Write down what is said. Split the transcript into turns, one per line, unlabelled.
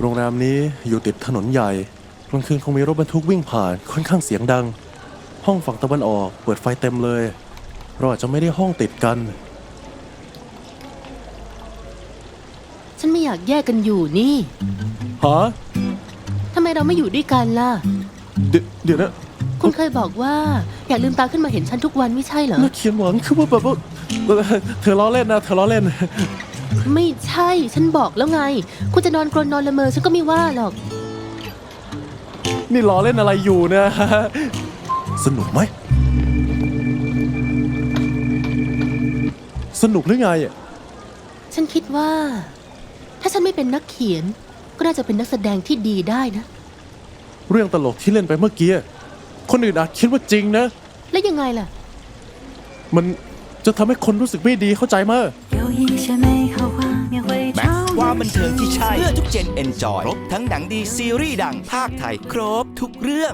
โรงแรมนี้อยู่ติดถนนใหญ่กลางคืนคงมีรถบรรทุกวิ่งผ่านค่อนข้างเสียงดัง ห้องฝั่งตะวันออกเปิดไฟเต็มเลย เราอาจจะไม่ได้ห้องติดกัน
ฉันไม่อยากแยกกันอยู่นี่
ฮะ
ทำไมเราไม่อยู่ด้วยกันล่ะ
เดี๋ยวเดี๋ยวนะ
คุณเคยบอกว่า อยากลืมตาขึ้นมาเห็นฉันทุกวันไม่ใช่เหรอ
นักเขียนหวังคือว่าแบบว่าเธอล้อเล่นนะเธอล้อเล่น
ไม่ใช่ ฉันบอกแล้วไง คุณจะนอนกรนนอนละเมอฉันก็ไม่ว่าหรอก
นี่ล้อเล่นอะไรอยู่เนะ สนุกไหม สนุกหรือไงอะ
ฉันคิดว่า ถ้าฉันไม่เป็นนักเขียน ก็น่าจะเป็นนักแสดงที่ดีได้นะ
เรื่องตลกที่เล่นไปเมื่อกี้ คนอื่นอาจคิดว่าจริงนะ
แล้วยังไงล่ะ
มันจะทำให้คนรู้สึกไม่ดีเข้าใจมาก
有 一些美好画面会
แม็ก
超
ซ์ความบัน
越
เทิงที่ใช่
世界
เพื่อทุกเจนเอนจอย ครบทั้งหนังดีซีรีส์ดังภาคไทย ครบทุกเรื่อง